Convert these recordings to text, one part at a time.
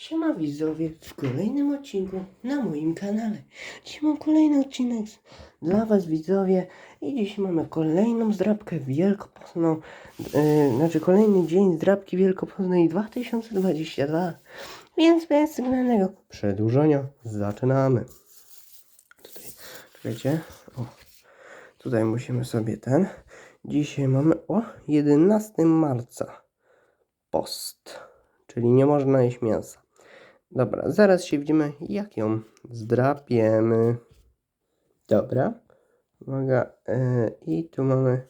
Siema widzowie, w kolejnym odcinku na moim kanale. Dziś mam kolejny odcinek dla was widzowie i dziś mamy kolejną zdrabkę wielkopostną, yy, znaczy kolejny dzień zdrabki wielkopostnej 2022. Więc bez zgranego przedłużenia zaczynamy. Tutaj, czekajcie, o, tutaj musimy sobie ten, dzisiaj mamy, o, 11 marca, post, czyli nie można jeść mięsa. Dobra, zaraz się widzimy, jak ją zdrapiemy. Dobra. Uwaga. e, I tu mamy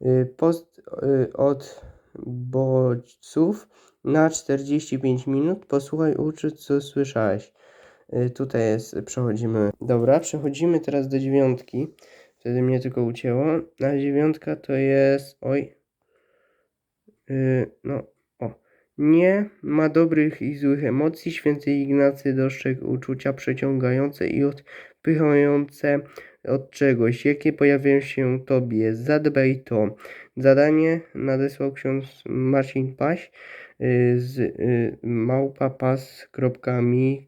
e, post e, od bodźców na 45 minut. Posłuchaj, uczyć, co słyszałeś. E, Tutaj jest, przechodzimy. Dobra, przechodzimy teraz do dziewiątki. Wtedy mnie tylko ucięło. A dziewiątka to jest. Oj. Yy, no. Nie ma dobrych i złych emocji. Święty Ignacy dostrzegł uczucia przeciągające i odpychające od czegoś, jakie pojawiają się tobie. Zadbaj to. Zadanie nadesłał ksiądz Marcin Paś yy, z małpapas.mi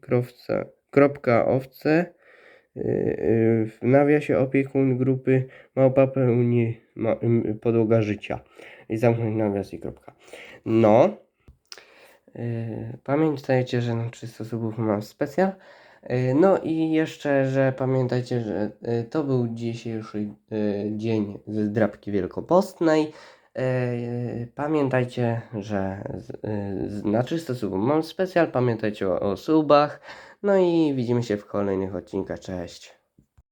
krowca- kropka owce yy, yy, w nawiasie opiekun grupy małpa pełni podłoga życia i zamknąć nawias i kropka. No. Yy, pamiętajcie, że na 300 subów mam specjal. Yy, no i jeszcze, że pamiętajcie, że yy, to był dzisiejszy dzień z drapki wielkopostnej. Pamiętajcie, że na 300 subów mam specjal. Pamiętajcie o, o subach. No i widzimy się w kolejnych odcinkach. Cześć.